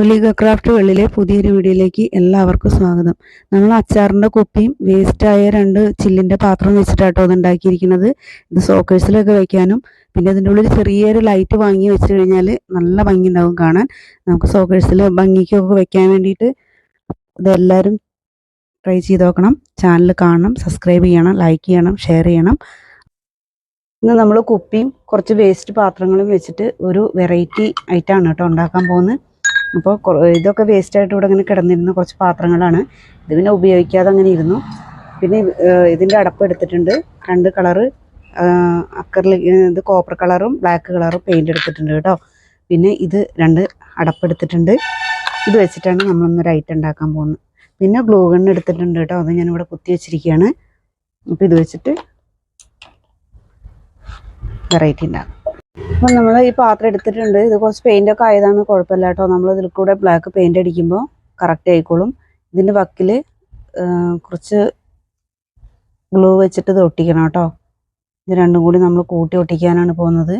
ഒലിക craft വെള്ളിലെ പുതിയൊരു വീഡിയോയിലേക്ക് എല്ലാവർക്കും സ്വാഗതം. നമ്മൾ അച്ചാറിന്റെ കുപ്പിയും വേസ്റ്റായ രണ്ട് ചില്ലിന്റെ പാത്രം വെച്ചിട്ടാട്ടോ അത് ഉണ്ടാക്കിയിരിക്കുന്നത്. ഇത് സോക്കേഴ്സിലൊക്കെ വയ്ക്കാനും പിന്നെ അതിന്റെ ഉള്ളിൽ ചെറിയൊരു ലൈറ്റ് വാങ്ങി വെച്ച് കഴിഞ്ഞാൽ നല്ല ഭംഗി ഉണ്ടാവും കാണാൻ. നമുക്ക് സോക്കേഴ്സിൽ ഭംഗിക്കൊക്കെ വെക്കാൻ വേണ്ടിയിട്ട് ഇതെല്ലാവരും ട്രൈ ചെയ്ത് നോക്കണം. ചാനൽ കാണണം സബ്സ്ക്രൈബ് ചെയ്യണം ലൈക്ക് ചെയ്യണം ഷെയർ ചെയ്യണം. ഇന്ന് നമ്മൾ കുപ്പിയും കുറച്ച് വേസ്റ്റ് പാത്രങ്ങളും വെച്ചിട്ട് ഒരു വെറൈറ്റി ഐറ്റമാണ് കേട്ടോ ഉണ്ടാക്കാൻ പോകുന്നത്. അപ്പോൾ ഇതൊക്കെ വേസ്റ്റായിട്ട് ഇവിടെ ഇങ്ങനെ കിടന്നിരുന്ന കുറച്ച് പാത്രങ്ങളാണ്. ഇത് പിന്നെ ഉപയോഗിക്കാതെ അങ്ങനെ ഇരുന്നു. പിന്നെ ഇതിന്റെ അടപ്പ് എടുത്തിട്ടുണ്ട്. രണ്ട് കളറ് അക്കറിൽ ഇത് കോപ്പർ കളറും ബ്ലാക്ക് കളറും പെയിന്റ് എടുത്തിട്ടുണ്ട് കേട്ടോ. പിന്നെ ഇത് രണ്ട് അടപ്പ് എടുത്തിട്ടുണ്ട്. ഇത് വെച്ചിട്ടാണ് നമ്മളൊന്നൊരു ഐറ്റം ഉണ്ടാക്കാൻ പോകുന്നത്. പിന്നെ ഗ്ലൂ ഗൺ എടുത്തിട്ടുണ്ട് കേട്ടോ. അത് ഞാനിവിടെ കുത്തി വെച്ചിരിക്കുകയാണ്. അപ്പോൾ ഇത് വെച്ചിട്ട് വെറൈറ്റി ഉണ്ടാക്കും. അപ്പം നമ്മൾ ഈ പാത്രം എടുത്തിട്ടുണ്ട്. ഇത് കുറച്ച് പെയിന്റ് ഒക്കെ ആയതാണ് കുഴപ്പമില്ല കേട്ടോ. നമ്മൾ ഇതിൽ കൂടെ ബ്ലാക്ക് പെയിന്റ് അടിക്കുമ്പോൾ കറക്റ്റ് ആയിക്കോളും. ഇതിന്റെ വക്കിൽ കുറച്ച് ഗ്ലൂ വെച്ചിട്ട് ഇത് ഒട്ടിക്കണം കേട്ടോ. ഇത് രണ്ടും കൂടി നമ്മൾ കൂട്ടി ഒട്ടിക്കാനാണ് പോകുന്നത്.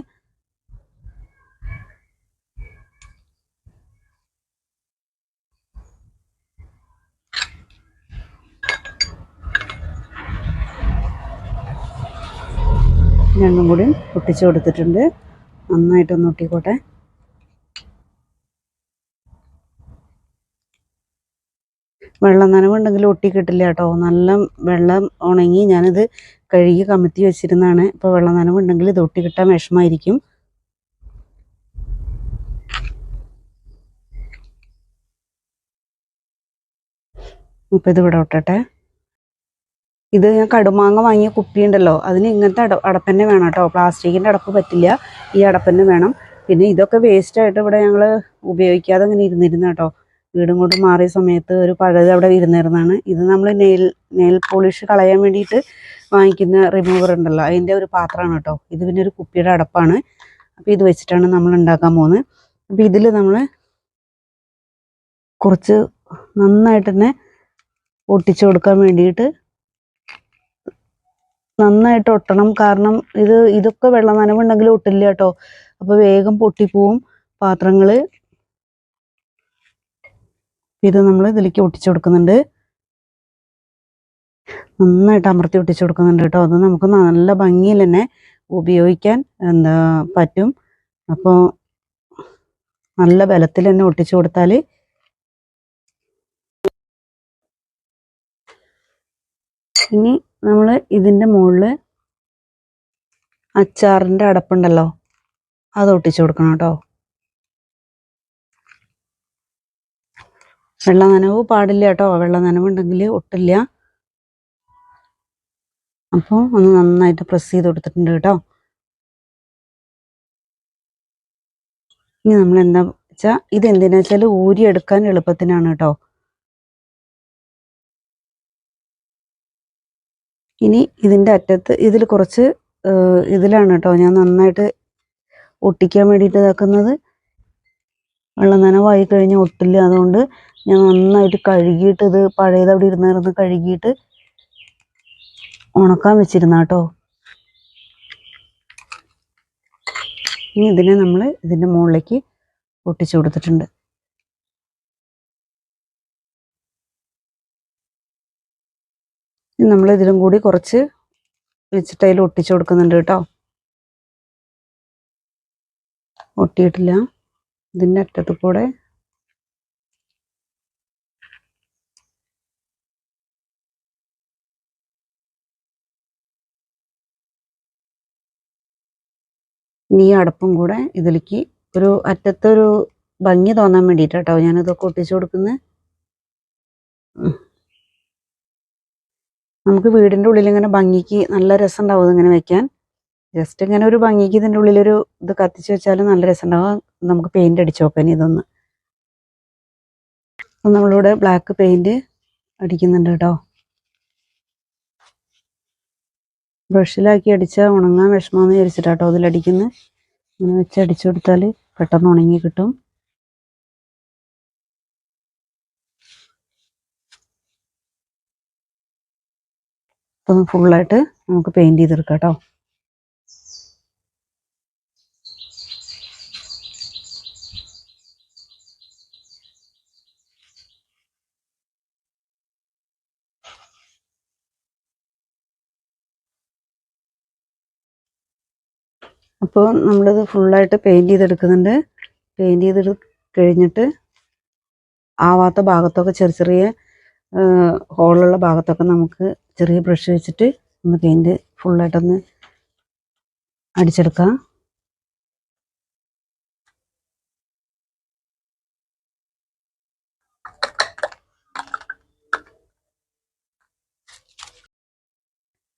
രണ്ടും കൂടി ഒട്ടിച്ചു കൊടുത്തിട്ടുണ്ട്. നന്നായിട്ടൊന്ന് ഒട്ടിക്കോട്ടെ. വെള്ളം നനവുണ്ടെങ്കിൽ ഒട്ടിക്കിട്ടില്ല കേട്ടോ. നല്ല വെള്ളം ഉണങ്ങി ഞാനിത് കഴുകി കമത്തി വെച്ചിരുന്നാണ് ഇപ്പോൾ വെള്ളം നനവുണ്ടെങ്കിൽ ഇത് ഒട്ടിക്കിട്ടാൻ വിഷമായിരിക്കും. ഇപ്പം ഇത് ഇവിടെ ഒട്ടട്ടെ. ഇത് ഞാൻ കടുമാങ്ങ വാങ്ങിയ കുപ്പി ഉണ്ടല്ലോ അതിന് ഇങ്ങനത്തെ അട അടപ്പന്നെ വേണം കേട്ടോ. പ്ലാസ്റ്റിക്കിന്റെ അടപ്പ് പറ്റില്ല ഈ അടപ്പന്നെ വേണം. പിന്നെ ഇതൊക്കെ വേസ്റ്റ് ആയിട്ട് ഇവിടെ ഞങ്ങൾ ഉപയോഗിക്കാതെ അങ്ങനെ ഇരുന്നിരുന്ന കേട്ടോ. വീടും കൊണ്ട് മാറിയ സമയത്ത് ഒരു പഴയത് അവിടെ ഇരുന്നിരുന്നതാണ്. ഇത് നമ്മൾ നെയിൽ നെയിൽ പോളിഷ് കളയാൻ വേണ്ടിയിട്ട് വാങ്ങിക്കുന്ന റിമൂവർ ഉണ്ടല്ലോ അതിന്റെ ഒരു പാത്രമാണ് കേട്ടോ. ഇത് പിന്നെ ഒരു കുപ്പിയുടെ അടപ്പാണ്. അപ്പോൾ ഇത് വെച്ചിട്ടാണ് നമ്മൾ ഉണ്ടാക്കാൻ പോകുന്നത് അപ്പോൾ ഇതിൽ നമ്മൾ കുറച്ച് നന്നായിട്ട് തന്നെ ഒട്ടിച്ചു കൊടുക്കാൻ വേണ്ടിയിട്ട് നന്നായിട്ട് ഒട്ടണം. കാരണം ഇത് ഇതൊക്കെ വെള്ളം നനവുണ്ടെങ്കിൽ ഒട്ടില്ല കേട്ടോ. അപ്പോൾ വേഗം പൊട്ടിപ്പോവും പാത്രങ്ങൾ ഇത് നമ്മൾ ഇതിലേക്ക് ഒട്ടിച്ചു കൊടുക്കുന്നുണ്ട്. നന്നായിട്ട് അമർത്തി ഒട്ടിച്ചു കൊടുക്കുന്നുണ്ട് കേട്ടോ. അത് നമുക്ക് നല്ല ഭംഗിയിൽ തന്നെ ഉപയോഗിക്കാൻ എന്താ പറ്റും. അപ്പോൾ നല്ല ബലത്തിൽ തന്നെ ഒട്ടിച്ചു കൊടുത്താൽ ഇനി നമ്മൾ ഇതിന്റെ മുകളിൽ അച്ചാറിന്റെ അടപ്പുണ്ടല്ലോ അത് ഒട്ടിച്ചു കൊടുക്കണം കേട്ടോ. വെള്ള നനവ് പാടില്ല കേട്ടോ. വെള്ള നനവുണ്ടെങ്കിൽ ഒട്ടില്ല. അപ്പോൾ ഒന്ന് നന്നായിട്ട് പ്രസ് ചെയ്ത് കൊടുത്തിട്ടുണ്ട് കേട്ടോ. ഇനി നമ്മൾ എന്താ വെച്ചാൽ ഇത് എന്തിനാ വെച്ചാൽ ഊരിയെടുക്കാൻ എളുപ്പത്തിനാണ് കേട്ടോ. ഇനി ഇതിന്റെ അറ്റത്ത് ഇതിൽ കുറച്ച് ഇതിലാണ് കേട്ടോ ഞാൻ നന്നായിട്ട് ഒട്ടിക്കാൻ വേണ്ടിയിട്ട് ഇതാക്കുന്നത്. വെള്ളം നനവായി കഴിഞ്ഞാൽ ഒട്ടില്ല അതുകൊണ്ട് ഞാൻ നന്നായിട്ട് കഴുകിയിട്ട് ഇത് പഴയത് അവിടെ ഇരുന്നിരുന്ന് കഴുകിയിട്ട് ഉണക്കാൻ വെച്ചിരുന്ന കേട്ടോ ഇനി ഇതിനെ നമ്മൾ ഇതിന്റെ മുകളിലേക്ക് ഒട്ടിച്ചു കൊടുത്തിട്ടുണ്ട്. നമ്മൾ ഇതിലും കൂടി കുറച്ച് വെച്ചിട്ട് അതിൽ ഒട്ടിച്ചു കൊടുക്കുന്നുണ്ട് കേട്ടോ. ഒട്ടിയിട്ടില്ല. ഇതിന്റെ അറ്റത്ത് കൂടെ ഈ അടപ്പും കൂടെ ഇതിലേക്ക് ഒരു അറ്റത്തൊരു ഭംഗി തോന്നാൻ വേണ്ടിയിട്ടാട്ടോ ഞാനിതൊക്കെ ഒട്ടിച്ചു കൊടുക്കുന്നത് നമുക്ക് വീടിന്റെ ഉള്ളിൽ ഇങ്ങനെ ഭംഗിക്ക് നല്ല രസം ഉണ്ടാവും ഇങ്ങനെ വെക്കാൻ. ജസ്റ്റ് ഇങ്ങനെ ഒരു ഭംഗിക്ക് ഇതിന്റെ ഉള്ളിലൊരു ഇത് കത്തിച്ച് വെച്ചാലും നല്ല രസം ഉണ്ടാവും നമുക്ക് പെയിന്റ് അടിച്ചു നോക്കാൻ ഇതൊന്ന്. നമ്മളിവിടെ ബ്ലാക്ക് പെയിന്റ് അടിക്കുന്നുണ്ട് കേട്ടോ. ബ്രഷിലാക്കി അടിച്ചാൽ ഉണങ്ങാൻ വിഷമമെന്ന് വിചാരിച്ചിട്ടാട്ടോ അതിലടിക്കുന്നത് ഇങ്ങനെ വെച്ച് അടിച്ചു കൊടുത്താൽ പെട്ടെന്ന് ഉണങ്ങി കിട്ടും. അപ്പോൾ ഒന്ന് ഫുള്ളായിട്ട് നമുക്ക് പെയിന്റ് ചെയ്തെടുക്കാം കേട്ടോ. അപ്പോൾ നമ്മളിത് ഫുള്ളായിട്ട് പെയിന്റ് ചെയ്തെടുക്കുന്നുണ്ട്. പെയിന്റ് ചെയ്ത് കഴിഞ്ഞിട്ട് ആവാത്ത ഭാഗത്തൊക്കെ ചെറിയ ചെറിയ ഹോളുള്ള ഭാഗത്തൊക്കെ നമുക്ക് ചെറിയ ബ്രഷ് വെച്ചിട്ട് ഒന്ന് പെയിന്റ് ഫുള്ളായിട്ടൊന്ന് അടിച്ചെടുക്കാം.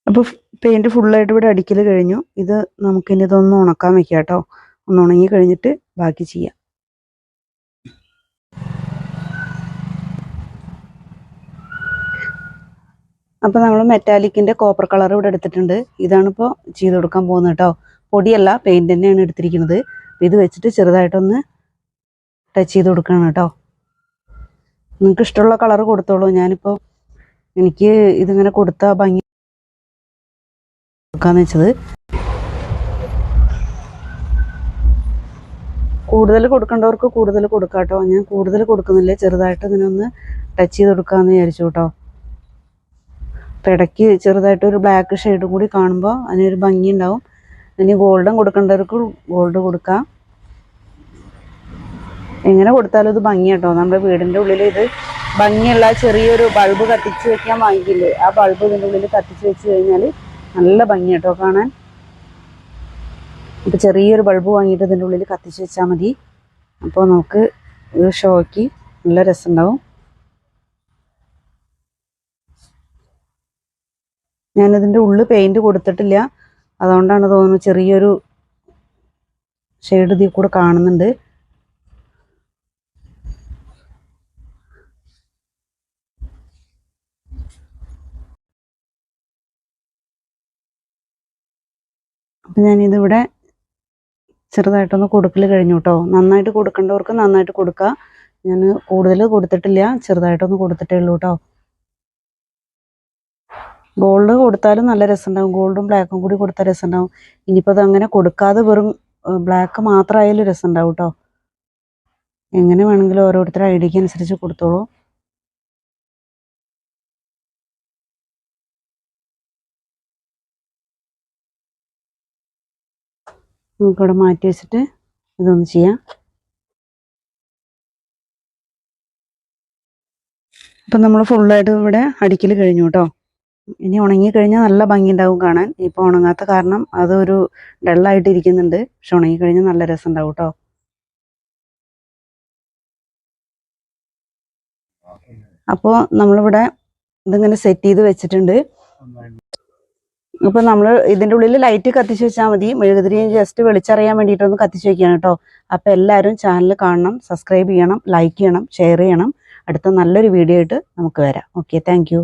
അപ്പോൾ പെയിന്റ് ഫുള്ളായിട്ട് ഇവിടെ അടിക്കൽ കഴിഞ്ഞു. ഇത് നമുക്കിനി ഇതൊന്ന് ഉണക്കാൻ വെക്കാം കേട്ടോ ഒന്ന് ഉണങ്ങി കഴിഞ്ഞിട്ട് ബാക്കി ചെയ്യാം. അപ്പോൾ നമ്മൾ മെറ്റാലിക്കിന്റെ കോപ്പർ കളർ ഇവിടെ എടുത്തിട്ടുണ്ട്. ഇതാണിപ്പോൾ ചെയ്ത് കൊടുക്കാൻ പോകുന്നത് കേട്ടോ. പൊടിയല്ല പെയിന്റ് തന്നെയാണ് എടുത്തിരിക്കുന്നത്. ഇത് വെച്ചിട്ട് ചെറുതായിട്ടൊന്ന് ടച്ച് ചെയ്ത് കൊടുക്കണം കേട്ടോ. നിങ്ങൾക്ക് ഇഷ്ടമുള്ള കളർ കൊടുത്തോളൂ. ഞാനിപ്പോൾ എനിക്ക് ഇതിങ്ങനെ കൊടുത്ത ഭംഗി കൊടുക്കാന്ന് വെച്ചത്. കൂടുതൽ കൊടുക്കേണ്ടവർക്ക് കൂടുതൽ കൊടുക്കാം കേട്ടോ ഞാൻ കൂടുതൽ കൊടുക്കുന്നില്ല. ചെറുതായിട്ട് ഇതിനൊന്ന് ടച്ച് ചെയ്ത് കൊടുക്കാമെന്ന് വിചാരിച്ചു കേട്ടോ. അപ്പം ഇടയ്ക്ക് ചെറുതായിട്ട് ഒരു ബ്ലാക്ക് ഷെയ്ഡും കൂടി കാണുമ്പോൾ അതിനൊരു ഭംഗി ഉണ്ടാവും ഇനി ഗോൾഡൻ കൊടുക്കേണ്ടവർക്ക് ഗോൾഡ് കൊടുക്കാം. എങ്ങനെ കൊടുത്താലും ഇത് ഭംഗി കേട്ടോ നമ്മുടെ വീടിന്റെ ഉള്ളിൽ ഇത് ഭംഗിയുള്ള ചെറിയൊരു ബൾബ് കത്തിച്ച് വെക്കാൻ വാങ്ങിക്കില്ലേ? ആ ബൾബ് ഇതിന്റെ ഉള്ളിൽ കത്തിച്ച് വെച്ച് കഴിഞ്ഞാൽ നല്ല ഭംഗി കേട്ടോ കാണാൻ. ഇപ്പോൾ ചെറിയൊരു ബൾബ് വാങ്ങിയിട്ട് ഇതിന്റെ ഉള്ളിൽ കത്തിച്ച് വെച്ചാൽ മതി. അപ്പോൾ നമുക്ക് ഒരു ഷോയ്ക്ക് നല്ല രസമുണ്ടാവും. ഞാനിതിന്റെ ഉള്ളിൽ പെയിന്റ് കൊടുത്തിട്ടില്ല. അതുകൊണ്ടാണ് തോന്നുന്നു ചെറിയൊരു ഷെയ്ഡ് ഇതിൽ കൂടെ കാണുന്നുണ്ട്. അപ്പം ഞാനിതിവിടെ ചെറുതായിട്ടൊന്ന് കൊടുക്കൽ കഴിഞ്ഞു കേട്ടോ നന്നായിട്ട് കൊടുക്കേണ്ടവർക്ക് നന്നായിട്ട് കൊടുക്കുക ഞാൻ കൂടുതൽ കൊടുത്തിട്ടില്ല. ചെറുതായിട്ടൊന്ന് കൊടുത്തിട്ടേ ഉള്ളൂ കേട്ടോ ഗോൾഡ് കൊടുത്താലും നല്ല രസമുണ്ടാവും. ഗോൾഡും ബ്ലാക്കും കൂടി കൊടുത്താൽ രസമുണ്ടാവും. ഇനിയിപ്പോൾ അത് അങ്ങനെ കൊടുക്കാതെ വെറും ബ്ലാക്ക് മാത്രമായാലും രസമുണ്ടാവും കേട്ടോ എങ്ങനെ വേണമെങ്കിലും ഓരോരുത്തരുടെ ഐഡിയക്ക് അനുസരിച്ച് കൊടുത്തോളൂ. നമുക്കിവിടെ മാറ്റി വെച്ചിട്ട് ഇതൊന്ന് ചെയ്യാം. അപ്പം നമ്മൾ ഫുള്ളായിട്ട് ഇവിടെ അടിക്കൽ കഴിഞ്ഞു കേട്ടോ ഇനി ഉണങ്ങിക്കഴിഞ്ഞാൽ നല്ല ഭംഗി ഉണ്ടാവും കാണാൻ. ഇപ്പോൾ ഉണങ്ങാത്ത കാരണം അതൊരു ഡള്ളായിട്ട് ഇരിക്കുന്നുണ്ട്. പക്ഷെ ഉണങ്ങിക്കഴിഞ്ഞാൽ നല്ല രസം ഉണ്ടാവും കേട്ടോ അപ്പോൾ നമ്മളിവിടെ ഇതിങ്ങനെ സെറ്റ് ചെയ്ത് വെച്ചിട്ടുണ്ട്. അപ്പോൾ നമ്മൾ ഇതിന്റെ ഉള്ളിൽ ലൈറ്റ് കത്തിച്ച് വെച്ചാൽ മതി. മെഴുകുതിരി ജസ്റ്റ് വെളിച്ചറിയാൻ വേണ്ടിയിട്ടൊന്ന് കത്തിച്ച് വെക്കുകയാണ് കേട്ടോ അപ്പോൾ എല്ലാവരും ചാനൽ കാണണം സബ്സ്ക്രൈബ് ചെയ്യണം ലൈക്ക് ചെയ്യണം ഷെയർ ചെയ്യണം. അടുത്ത നല്ലൊരു വീഡിയോ ആയിട്ട് നമുക്ക് വരാം. Okay thank